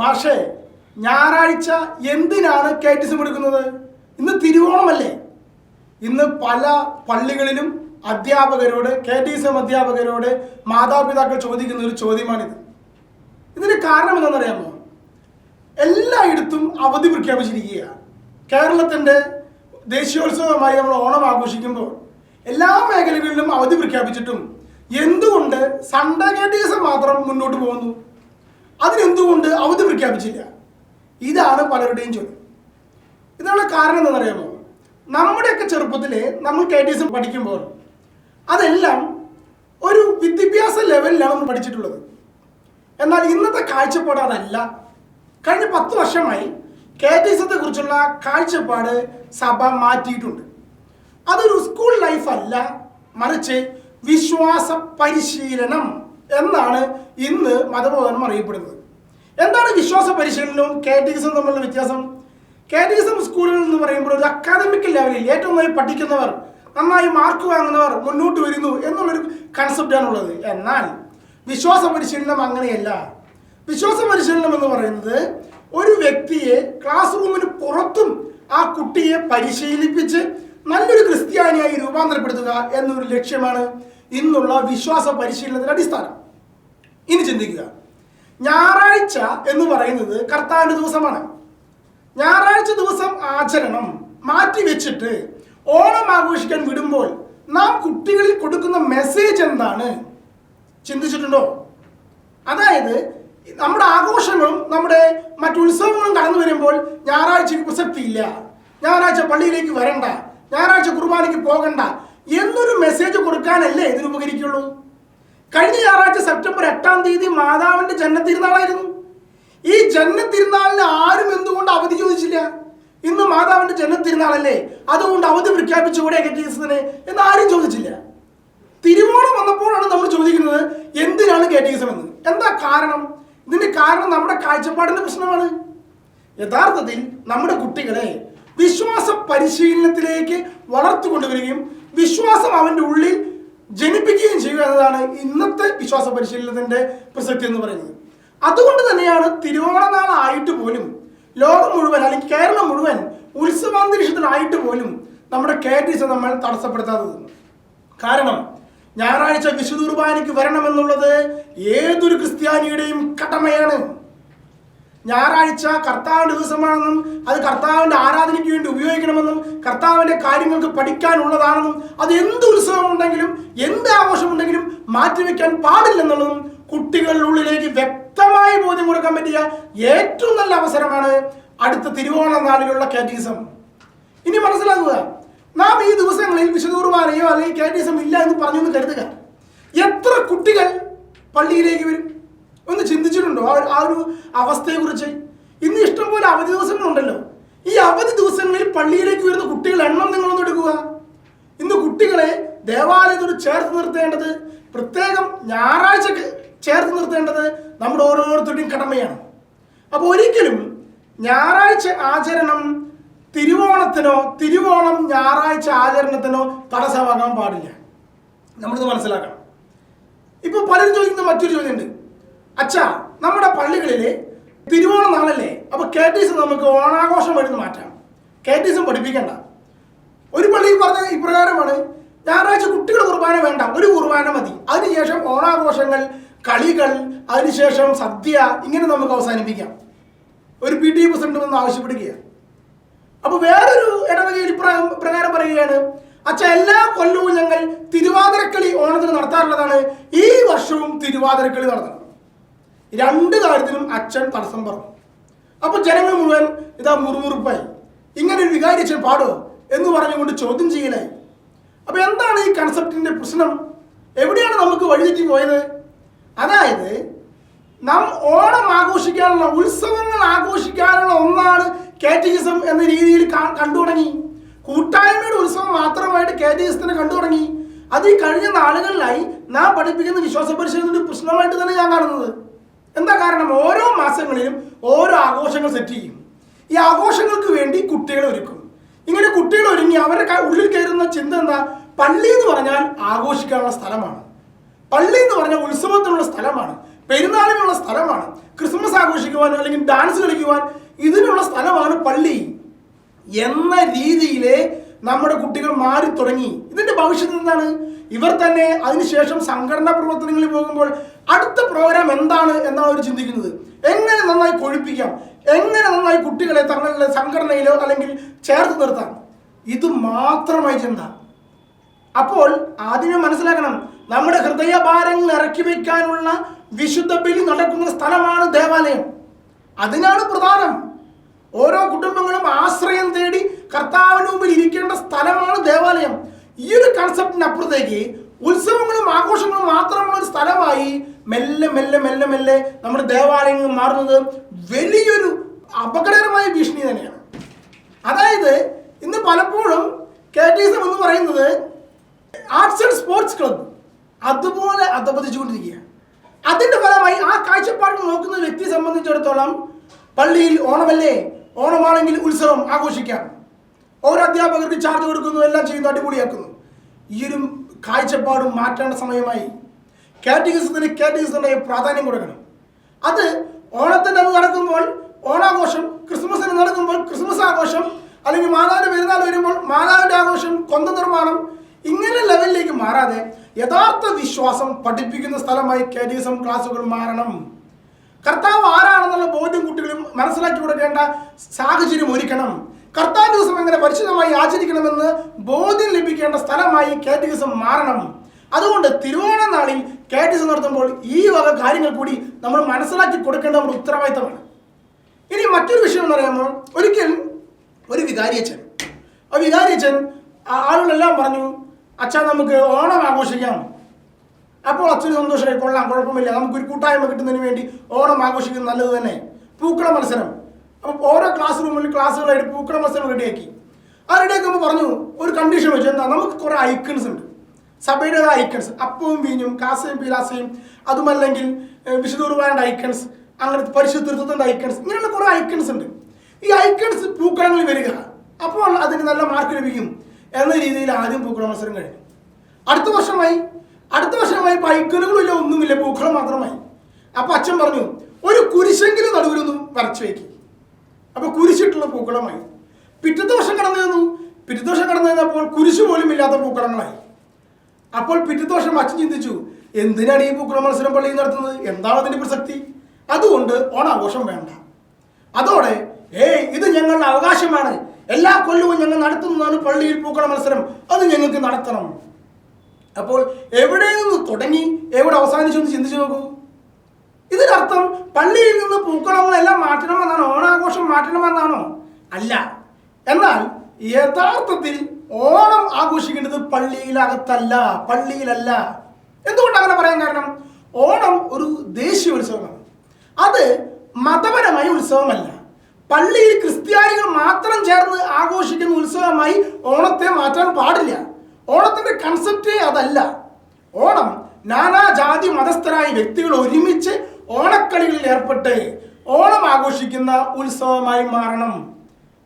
മാഷേ ഞായറാഴ്ച എന്തിനാണ് കേറ്റിസം എടുക്കുന്നത്? ഇന്ന് തിരുവോണമല്ലേ? ഇന്ന് പല പള്ളികളിലും അധ്യാപകരോട് കെ ടി എം അധ്യാപകരോട് മാതാപിതാക്കൾ ചോദിക്കുന്ന ഒരു ചോദ്യമാണിത്. ഇതിന് കാരണം എന്താണെന്നറിയാമോ? എല്ലായിടത്തും അവധി പ്രഖ്യാപിച്ചിരിക്കുകയാണ്. കേരളത്തിന്റെ ദേശീയോത്സവമായി നമ്മൾ ഓണം ആഘോഷിക്കുമ്പോൾ എല്ലാ മേഖലകളിലും അവധി പ്രഖ്യാപിച്ചിട്ടും എന്തുകൊണ്ട് സൺഡേ കെ മാത്രം മുന്നോട്ട് പോകുന്നു? അതിനെന്തുകൊണ്ട് അവധി പ്രഖ്യാപിച്ചില്ല? ഇതാണ് പലരുടെയും ചോദ്യം. ഇതിനുള്ള കാരണം എന്താണെന്നറിയാമോ? നമ്മുടെയൊക്കെ ചെറുപ്പത്തിൽ നമ്മൾ കെ ടി എസ് പഠിക്കുമ്പോൾ അതെല്ലാം ഒരു വിദ്യാഭ്യാസ ലെവലിലാണ് നമ്മൾ പഠിച്ചിട്ടുള്ളത്. എന്നാൽ ഇന്നത്തെ കാഴ്ചപ്പാട് അതല്ല. കഴിഞ്ഞ പത്ത് വർഷമായി കെ ടി എസത്തെ കുറിച്ചുള്ള കാഴ്ചപ്പാട് സഭ മാറ്റിയിട്ടുണ്ട്. അതൊരു സ്കൂൾ ലൈഫ് അല്ല. മറിച്ച് വിശ്വാസ പരിശീലനം. എന്നാണ് ഇന്ന് മതബോധനം അറിയപ്പെടുന്നത്. എന്താണ് വിശ്വാസ പരിശീലനവും കെ ടി എസും തമ്മിലുള്ള വ്യത്യാസം? കെ ടി എസും സ്കൂളുകൾ എന്ന് പറയുമ്പോൾ ഒരു അക്കാദമിക് ലെവലിൽ ഏറ്റവും നന്നായി പഠിക്കുന്നവർ നന്നായി മാർക്ക് വാങ്ങുന്നവർ മുന്നോട്ട് വരുന്നു എന്നുള്ളൊരു കൺസെപ്റ്റാണുള്ളത് എന്നാൽ വിശ്വാസ പരിശീലനം അങ്ങനെയല്ല. വിശ്വാസ പരിശീലനം എന്ന് പറയുന്നത് ഒരു വ്യക്തിയെ ക്ലാസ് റൂമിന് പുറത്തും ആ കുട്ടിയെ പരിശീലിപ്പിച്ച് നല്ലൊരു ക്രിസ്ത്യാനിയായി രൂപാന്തരപ്പെടുത്തുക എന്നൊരു ലക്ഷ്യമാണ് ഇന്നുള്ള വിശ്വാസ പരിശീലനത്തിന്റെ അടിസ്ഥാനം. ഇനി ചിന്തിക്കുക. ഞായറാഴ്ച എന്ന് പറയുന്നത് കർത്താവിന്റെ ദിവസമാണ്. ഞായറാഴ്ച ദിവസം ആചരണം മാറ്റി വെച്ചിട്ട് ഓണം ആഘോഷിക്കാൻ വിടുമ്പോൾ നാം കുട്ടികളിൽ കൊടുക്കുന്ന മെസ്സേജ് എന്താണ്? ചിന്തിച്ചിട്ടുണ്ടോ? അതായത് നമ്മുടെ ആഘോഷങ്ങളും നമ്മുടെ മറ്റു ഉത്സവങ്ങളും കടന്നു വരുമ്പോൾ ഞായറാഴ്ചക്ക് പ്രസക്തിയില്ല. ഞായറാഴ്ച പള്ളിയിലേക്ക് വരണ്ട. ഞായറാഴ്ച കുർബാനയ്ക്ക് പോകണ്ട. എന്നൊരു മെസ്സേജ് കൊടുക്കാനല്ലേ ഇതിന് ഉപകരിക്കുള്ളൂ? കഴിഞ്ഞ ഞായറാഴ്ച സെപ്റ്റംബർ എട്ടാം തീയതി മാതാവിന്റെ ജന്മത്തിരുന്നാളായിരുന്നു ഈ ജന്മത്തിരുന്നാളിന് ആരും എന്തുകൊണ്ട് അവധി ചോദിച്ചില്ല? ഇന്ന് മാതാവിന്റെ ജന്മത്തിരുന്നാളല്ലേ അതുകൊണ്ട് അവധി പ്രഖ്യാപിച്ചുകൂടെ കെട്ടിയസിനെ എന്ന് ആരും ചോദിച്ചില്ല. തിരുവോണം വന്നപ്പോഴാണ് നമ്മൾ ചോദിക്കുന്നത് എന്തിനാണ് കേട്ടീസം എന്ന് എന്താ കാരണം? ഇതിന്റെ കാരണം നമ്മുടെ കാഴ്ചപ്പാടിന്റെ പ്രശ്നമാണ്. യഥാർത്ഥത്തിൽ നമ്മുടെ കുട്ടികളെ വിശ്വാസ പരിശീലനത്തിലേക്ക് വളർത്തിക്കൊണ്ടുവരികയും വിശ്വാസം അവന്റെ ഉള്ളിൽ ജനിപ്പിക്കുകയും ചെയ്യുക എന്നതാണ് ഇന്നത്തെ വിശ്വാസ പരിശീലനത്തിന്റെ പ്രസക്തി എന്ന് പറയുന്നത്. അതുകൊണ്ട് തന്നെയാണ് തിരുവോണനാളായിട്ട് പോലും ലോകം മുഴുവൻ അല്ലെങ്കിൽ കേരളം മുഴുവൻ ഉത്സവാന്തരീക്ഷത്തിലായിട്ട് പോലും നമ്മുടെ കെ ടി സി നമ്മൾ തടസ്സപ്പെടുത്താത്തത്. കാരണം ഞായറാഴ്ച വിശുദുർബാനിക്ക് വരണമെന്നുള്ളത് ഏതൊരു ക്രിസ്ത്യാനിയുടെയും കടമയാണ്. ഞായറാഴ്ച കർത്താവിന്റെ ദിവസമാണെന്നും അത് കർത്താവിന്റെ ആരാധനയ്ക്ക് വേണ്ടി ഉപയോഗിക്കണമെന്നും കർത്താവിന്റെ കാര്യങ്ങൾക്ക് പഠിക്കാനുള്ളതാണെന്നും അത് എന്ത് ഉത്സവം ഉണ്ടെങ്കിലും എന്ത് ആഘോഷമുണ്ടെങ്കിലും മാറ്റിവെക്കാൻ പാടില്ലെന്നുള്ളതും കുട്ടികളുടെ ഉള്ളിലേക്ക് വ്യക്തമായി ബോധ്യം കൊടുക്കാൻ പറ്റിയ ഏറ്റവും നല്ല അവസരമാണ് അടുത്ത തിരുവോണ നാളിലുള്ള കാറ്റീസം ഇനി മനസ്സിലാക്കുക നാം ഈ ദിവസങ്ങളിൽ വിശുദൂർമാരെയോ അല്ലെങ്കിൽ കാറ്റീസം ഇല്ല എന്ന് പറഞ്ഞു കരുതുക. എത്ര കുട്ടികൾ പള്ളിയിലേക്ക് വരും? ഒന്ന് ചിന്തിച്ചിട്ടുണ്ടോ? ആ ഒരു ഒരു അവസ്ഥയെക്കുറിച്ച്? ഇന്ന് ഇഷ്ടംപോലെ അവധി ദിവസങ്ങളുണ്ടല്ലോ. ഈ അവധി ദിവസങ്ങളിൽ പള്ളിയിലേക്ക് വരുന്ന കുട്ടികൾ എണ്ണം നിങ്ങളൊന്ന് എടുക്കുക. ഇന്ന് കുട്ടികളെ ദേവാലയത്തോട് ചേർത്ത് നിർത്തേണ്ടത് പ്രത്യേകം ഞായറാഴ്ച ചേർത്ത് നിർത്തേണ്ടത് നമ്മുടെ ഓരോരുത്തരുടെയും കടമയാണ്. അപ്പോൾ ഒരിക്കലും ഞായറാഴ്ച ആചരണം തിരുവോണത്തിനോ തിരുവോണം ഞായറാഴ്ച ആചരണത്തിനോ തടസ്സമാകാൻ പാടില്ല. നമ്മളിത് മനസ്സിലാക്കണം. ഇപ്പൊ പലരും ചോദിക്കുന്ന മറ്റൊരു ചോദ്യമുണ്ട്. അച്ഛാ നമ്മുടെ പള്ളികളിലെ തിരുവോണ നാളല്ലേ? അപ്പൊ കേറ്റീസ് നമുക്ക് ഓണാഘോഷം വരുന്ന മാറ്റാം. കേറ്റീസും പഠിപ്പിക്കണ്ട. ഒരു പള്ളിയിൽ പറഞ്ഞ ഇപ്രകാരമാണ്. ഞായറാഴ്ച കുട്ടികൾ കുർബാന വേണ്ട ഒരു കുർബാന മതി. അതിനുശേഷം ഓണാഘോഷങ്ങൾ കളികൾ അതിനുശേഷം സദ്യ ഇങ്ങനെ നമുക്ക് അവസാനിപ്പിക്കാം. ഒരു പി ടി പ്രസിഡന്റ് വന്ന് ആവശ്യപ്പെടുകയാണ്. അപ്പൊ വേറൊരു ഇടവകയിൽ പ്രകാരം പറയുകയാണ് അച്ഛ എല്ലാ കൊല്ലവും ഞങ്ങൾ തിരുവാതിരക്കളി ഓണത്തിന് നടത്താറുള്ളതാണ്. ഈ വർഷവും തിരുവാതിരക്കളി നടത്തണം. രണ്ട് കാര്യത്തിനും അച്ഛൻ തടസ്സം പറഞ്ഞു. അപ്പൊ ജനങ്ങൾ മുഴുവൻ ഇതാ മുറുമുറുപ്പായി. ഇങ്ങനെ ഒരു വികാരി അച്ഛൻ പാടോ എന്ന് പറഞ്ഞുകൊണ്ട് ചോദ്യം ചെയ്യലായി. അപ്പൊ എന്താണ് ഈ കൺസെപ്റ്റിന്റെ പ്രശ്നം? എവിടെയാണ് നമുക്ക് വഴിതെറ്റി പോയത്? അതായത് നാം ഓണം ആഘോഷിക്കാനുള്ള ഉത്സവങ്ങൾ ആഘോഷിക്കാനുള്ള ഒന്നാണ് കാറ്റഗിസം എന്ന രീതിയിൽ കണ്ടു തുടങ്ങി. കൂട്ടായ്മയുടെ ഉത്സവം മാത്രമായിട്ട് കാറ്റഗിസത്തിനെ കണ്ടു തുടങ്ങി. അത് ഈ കഴിഞ്ഞ നാളുകളിലായി നാം പഠിപ്പിക്കുന്ന വിശ്വാസ പരിശീലനത്തിന്റെ പ്രശ്നമായിട്ട് തന്നെ ഞാൻ കാണുന്നത്. എന്താ കാരണം? ഓരോ മാസങ്ങളിലും ഓരോ ആഘോഷങ്ങൾ സെറ്റ് ചെയ്യും. ഈ ആഘോഷങ്ങൾക്ക് വേണ്ടി കുട്ടികളെ ഒരുക്കും. ഇങ്ങനെ കുട്ടികൾ ഒരുങ്ങി അവരുടെ ഉള്ളിൽ കയറുന്ന ചിന്ത എന്താ? പള്ളി എന്ന് പറഞ്ഞാൽ ആഘോഷിക്കാനുള്ള സ്ഥലമാണ്. പള്ളി എന്ന് പറഞ്ഞാൽ ഉത്സവത്തിനുള്ള സ്ഥലമാണ്. പെരുന്നാളിനുള്ള സ്ഥലമാണ്. ക്രിസ്മസ് ആഘോഷിക്കുവാൻ അല്ലെങ്കിൽ ഡാൻസ് കളിക്കുവാൻ ഇതിനുള്ള സ്ഥലമാണ് പള്ളി. എന്ന രീതിയിലെ നമ്മുടെ കുട്ടികൾ മാറി തുടങ്ങി. ഇതിന്റെ ഭവിഷ്യത്ത് എന്താണ്? ഇവർ തന്നെ അതിനുശേഷം സംഘടനാ പ്രവർത്തനങ്ങളിൽ പോകുമ്പോൾ അടുത്ത പ്രോഗ്രാം എന്താണ് എന്നാണ് അവർ ചിന്തിക്കുന്നത്. എങ്ങനെ നന്നായി കൊഴിപ്പിക്കാം? എങ്ങനെ നന്നായി കുട്ടികളെ തങ്ങളുടെ സംഘടനയിലോ അല്ലെങ്കിൽ ചേർത്ത് നിർത്താം? ഇത് മാത്രമായി ചിന്ത. അപ്പോൾ ആദ്യമേ മനസ്സിലാക്കണം നമ്മുടെ ഹൃദയഭാരങ്ങൾ ഇറക്കി വയ്ക്കാനുള്ള വിശുദ്ധ ബലി നടക്കുന്ന സ്ഥലമാണ് ദേവാലയം. അതിനാണ് പ്രധാനം. ഓരോ കുടുംബങ്ങളും ആശ്രയം തേടി കർത്താവിന് മുമ്പിൽ ഇരിക്കേണ്ട സ്ഥലമാണ് ദേവാലയം. ഈ ഒരു കൺസെപ്റ്റിന് അപ്പുറത്തേക്ക് ഉത്സവങ്ങളും ആഘോഷങ്ങളും മാത്രമുള്ള ഒരു സ്ഥലമായി മെല്ലെ മെല്ലെ മെല്ലെ മെല്ലെ നമ്മുടെ ദേവാലയങ്ങൾ മാറുന്നത് വലിയൊരു അപകടകരമായ ഭീഷണി തന്നെയാണ്. അതായത് ഇന്ന് പലപ്പോഴും കാറ്റീസം എന്ന് പറയുന്നത് ആർട്സ് ആൻഡ് സ്പോർട്സ് ക്ലബ്ബ് അതുപോലെ അധപതിച്ചുകൊണ്ടിരിക്കുകയാണ്. അതിന്റെ ഫലമായി ആ കാഴ്ചപ്പാടുകൾ നോക്കുന്ന വ്യക്തിയെ സംബന്ധിച്ചിടത്തോളം പള്ളിയിൽ ഓണമല്ലേ? ഓണമാണെങ്കിൽ ഉത്സവം ആഘോഷിക്കാം. ഓരോ അധ്യാപകർക്ക് ചാർജ് കൊടുക്കുന്നു എല്ലാം ചെയ്യുന്നു അടിപൊളിയാക്കുന്നു. ഈ ഒരു കാഴ്ചപ്പാടും മാറ്റേണ്ട സമയമായി. കാറ്റഗിസത്തിന് കാറ്റഗിസത്തിന്റെ പ്രാധാന്യം കൊടുക്കണം. അത് ഓണത്തിന്റെ അന്ന് നടക്കുമ്പോൾ ഓണാഘോഷം ക്രിസ്മസിന് നടക്കുമ്പോൾ ക്രിസ്മസ് ആഘോഷം അല്ലെങ്കിൽ മാതാവിന്റെ പെരുന്നാൾ വരുമ്പോൾ മാതാവിന്റെ ആഘോഷം കൊന്ത നിർമ്മാണം ഇങ്ങനെ ലെവലിലേക്ക് മാറാതെ യഥാർത്ഥ വിശ്വാസം പഠിപ്പിക്കുന്ന സ്ഥലമായി കാറ്റഗിസം ക്ലാസ്സുകൾ മാറണം. കർത്താവ് ആരാണെന്നുള്ള ബോധ്യം കുട്ടികളും മനസ്സിലാക്കി കൊടുക്കേണ്ട സാഹചര്യം ഒരുക്കണം. കർത്താവ് ദിവസം എങ്ങനെ പരിശുദ്ധമായി ആചരിക്കണമെന്ന് ബോധ്യം ലഭിക്കേണ്ട സ്ഥലമായി കാറ്റഗിസം മാറണം. അതുകൊണ്ട് തിരുവോണ നാളിൽ കാറ്റഗിസം നടത്തുമ്പോൾ ഈ വക കാര്യങ്ങൾ കൂടി നമ്മൾ മനസ്സിലാക്കി കൊടുക്കേണ്ട നമ്മുടെ ഉത്തരവാദിത്തമാണ്. ഇനി മറ്റൊരു വിഷയം എന്ന് പറയുമ്പോൾ ഒരിക്കൽ ഒരു വികാരിയച്ഛൻ. ആ വികാരിയച്ഛൻ ആ- ആളുകളെല്ലാം പറഞ്ഞു അച്ഛാ നമുക്ക് ഓണം ആഘോഷിക്കാം. അപ്പോൾ അച്ഛന് സന്തോഷമായി കൊള്ളാം കുഴപ്പമില്ല. നമുക്കൊരു കൂട്ടായ്മ കിട്ടുന്നതിന് വേണ്ടി ഓണം ആഘോഷിക്കുന്നത് നല്ലത് തന്നെ. പൂക്കള മത്സരം. അപ്പോൾ ഓരോ ക്ലാസ് റൂമിൽ ക്ലാസ്സുകളായിട്ട് പൂക്കള മത്സരം റെഡിയാക്കി ആ റെഡിയാക്കുമ്പോൾ പറഞ്ഞു ഒരു കണ്ടീഷൻ വെച്ചു എന്താ നമുക്ക് കുറേ ഐക്കൺസ് ഉണ്ട്. സഭയുടെ ഐക്കൺസ് അപ്പവും വീഞ്ഞും കാസയും പീലാസയും അതുമല്ലെങ്കിൽ ഏഹ്, വിശുദ്ധ ഐക്കൺസ് അങ്ങനെ പരിശുദ്ധത്വത്തിന്റെ ഐക്കൺസ് ഇങ്ങനെയുള്ള കുറേ ഐക്കൺസ് ഉണ്ട്. ഈ ഐക്കൺസ് പൂക്കളങ്ങളിൽ വരിക. അപ്പോൾ അതിന് നല്ല മാർക്ക് ലഭിക്കും എന്ന രീതിയിൽ ആദ്യം പൂക്കള മത്സരം കഴിഞ്ഞു. അടുത്ത വർഷമായി അടുത്ത വർഷമായി ഐക്കണുകളില്ല ഒന്നുമില്ല പൂക്കളം മാത്രമായി. അപ്പൊ അച്ഛൻ പറഞ്ഞു ഒരു കുരിശെങ്കിലും നടുവിലൊന്നും വരച്ചു വെക്കി. അപ്പൊ കുരിശിട്ടുള്ള പൂക്കളമായി പിറ്റത്തെ വർഷം കടന്നു വന്നു പിറ്റത്തെ വർഷം കടന്നു വന്നപ്പോൾ കുരിശ് പോലും ഇല്ലാത്ത പൂക്കളങ്ങളായി. അപ്പോൾ പിറ്റത്തെ വർഷം അച്ഛൻ ചിന്തിച്ചു എന്തിനാണ് ഈ പൂക്കള മത്സരം പള്ളിയിൽ നടത്തുന്നത്? എന്താണ് അതിന്റെ പ്രസക്തി? അതുകൊണ്ട് ഓണാഘോഷം വേണ്ട. അതോടെ ഏയ് ഇത് ഞങ്ങളുടെ അവകാശമാണ്. എല്ലാ കൊല്ലവും ഞങ്ങൾ നടത്തുന്നതാണ് പള്ളിയിൽ പൂക്കള മത്സരം. അത് ഞങ്ങൾക്ക് നടത്തണം. അപ്പോൾ എവിടെ നിന്ന് തുടങ്ങി എവിടെ അവസാനിച്ചു എന്ന് ചിന്തിച്ചു നോക്കൂ. ഇതിനർത്ഥം പള്ളിയിൽ നിന്ന് ഓണാഘോഷം മാറ്റണമെന്നാണോ അല്ല. എന്നാൽ യഥാർത്ഥത്തിൽ ഓണം ആഘോഷിക്കേണ്ടത് പള്ളിയിലകത്തല്ല പള്ളിയിലല്ല. എന്തുകൊണ്ട് അങ്ങനെ പറയാൻ കാരണം? ഓണം ഒരു ദേശീയ ഉത്സവമാണ്. അത് മതപരമായ ഉത്സവമല്ല. പള്ളിയിൽ ക്രിസ്ത്യാനികൾ മാത്രം ചേർന്ന് ആഘോഷിക്കുന്ന ഉത്സവമായി ഓണത്തെ മാറ്റാൻ പാടില്ല. ഓണത്തിന്റെ കൺസെപ്റ്റേ അതല്ല. ഓണം നാനാജാതി മതസ്ഥരായ വ്യക്തികൾ ഒരുമിച്ച് ഓണക്കളികളിൽ ഏർപ്പെട്ട് ഓണം ആഘോഷിക്കുന്ന ഉത്സവമായി മാറണം.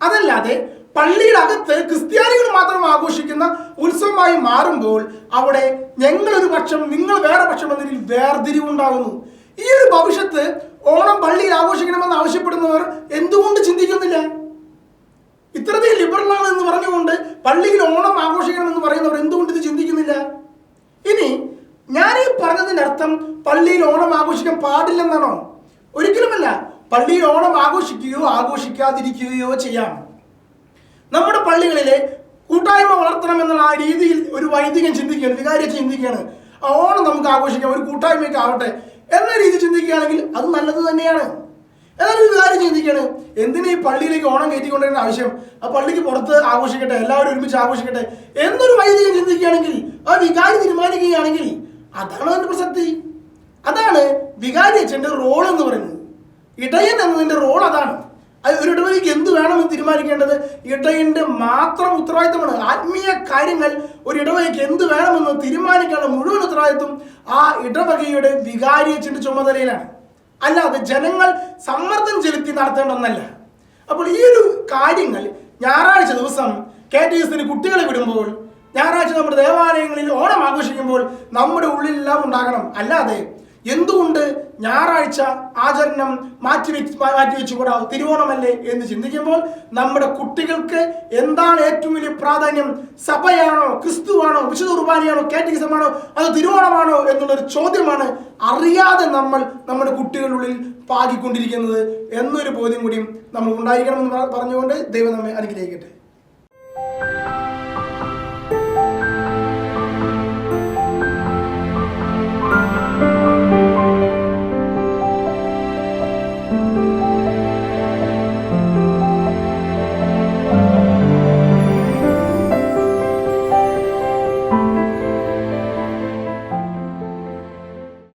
അതല്ലാതെ പള്ളിയുടെ ക്രിസ്ത്യാനികൾ മാത്രം ആഘോഷിക്കുന്ന ഉത്സവമായി മാറുമ്പോൾ അവിടെ ഞങ്ങളൊരു പക്ഷം നിങ്ങൾ വേറെ പക്ഷം എന്നതിൽ വേർതിരിവുണ്ടാകുന്നു ഈ ഒരു ഭവിഷ്യത്ത് ഓണം പള്ളിയിൽ ആഘോഷിക്കണമെന്ന് ആവശ്യപ്പെടുന്നവർ എന്തുകൊണ്ട് ചിന്തിക്കുന്നില്ല? ഇത്രയധികം ലിബറലാണ് എന്ന് പറഞ്ഞുകൊണ്ട് പള്ളിയിൽ ഓണം ആഘോഷിക്കണമെന്ന് പറയുന്നവർ എന്തുകൊണ്ട് ഇത് ചിന്തിക്കുന്നില്ല? ഇനി ഞാൻ ഈ പറഞ്ഞതിന്റെ അർത്ഥം പള്ളിയിൽ ഓണം ആഘോഷിക്കാൻ പാടില്ലെന്നാണോ? ഒരിക്കലുമല്ല. പള്ളിയിൽ ഓണം ആഘോഷിക്കുകയോ ആഘോഷിക്കാതിരിക്കുകയോ ചെയ്യാം. നമ്മുടെ പള്ളികളിലെ കൂട്ടായ്മ വളർത്തണം എന്നുള്ള ആ രീതിയിൽ ഒരു വൈദികൻ ചിന്തിക്കുകയാണ് വികാരി ചിന്തിക്കുകയാണ്. ആ ഓണം നമുക്ക് ആഘോഷിക്കാം ഒരു കൂട്ടായ്മയൊക്കെ ആവട്ടെ എന്ന രീതി ചിന്തിക്കുകയാണെങ്കിൽ അത് നല്ലത് തന്നെയാണ്. എന്നാലും ഒരു കാര്യം ചിന്തിക്കുകയാണ് എന്തിനാ ഈ പള്ളിയിലേക്ക് ഓണം കയറ്റിക്കൊണ്ടിരുന്ന ആവശ്യം? ആ പള്ളിക്ക് പുറത്ത് ആഘോഷിക്കട്ടെ എല്ലാവരും ഒരുമിച്ച് ആഘോഷിക്കട്ടെ എന്നൊരു വൈദികൻ ചിന്തിക്കുകയാണെങ്കിൽ ആ വികാരി തീരുമാനിക്കുകയാണെങ്കിൽ അതാണ് അതിന്റെ പ്രസക്തി. അതാണ് വികാരി അച്ഛന്റെ റോൾ എന്ന് പറയുന്നത്. ഇടയൻ എന്നതിന്റെ റോൾ അതാണ്. അത് ഒരു ഇടവഴിക്ക് എന്ത് വേണമെന്ന് തീരുമാനിക്കേണ്ടത്? ഇടയന്റെ മാത്രം ഉത്തരവാദിത്തമാണ്. ആത്മീയ കാര്യങ്ങൾ ഒരു ഇടവഴിക്ക് എന്ത് വേണമെന്ന് തീരുമാനിക്കാനുള്ള മുഴുവൻ ഉത്തരവാദിത്വം ആ ഇടവകയുടെ വികാരി അച്ഛന്റെ ചുമതലയിലാണ്. അല്ലാതെ ജനങ്ങൾ സമ്മർദ്ദം ചെലുത്തി നടത്തേണ്ട ഒന്നല്ല. അപ്പോൾ ഈ ഒരു കാര്യങ്ങൾ ഞായറാഴ്ച ദിവസം കെ ടി എസിന് കുട്ടികളെ വിടുമ്പോൾ ഞായറാഴ്ച നമ്മുടെ ദേവാലയങ്ങളിൽ ഓണം ആഘോഷിക്കുമ്പോൾ നമ്മുടെ ഉള്ളിലെല്ലാം ഉണ്ടാകണം. അല്ലാതെ എന്തുകൊണ്ട് ഞായറാഴ്ച ആചരണം മാറ്റി വെച്ച് മാറ്റി വെച്ചുകൂടാ? തിരുവോണമല്ലേ എന്ന് ചിന്തിക്കുമ്പോൾ നമ്മുടെ കുട്ടികൾക്ക് എന്താണ് ഏറ്റവും വലിയ പ്രാധാന്യം? സഭയാണോ ക്രിസ്തുവാണോ വിശുദ്ധ കുർബാനയാണോ കാറ്റഗിസമാണോ അത് തിരുവോണമാണോ എന്നുള്ളൊരു ചോദ്യമാണ് അറിയാതെ നമ്മൾ നമ്മുടെ കുട്ടികളുള്ളിൽ പാകിക്കൊണ്ടിരിക്കുന്നത് എന്നൊരു ബോധ്യം കൂടിയും നമ്മൾ ഉണ്ടായിരിക്കണമെന്ന് പറഞ്ഞുകൊണ്ട് ദൈവം നമ്മെ അനുഗ്രഹിക്കട്ടെ.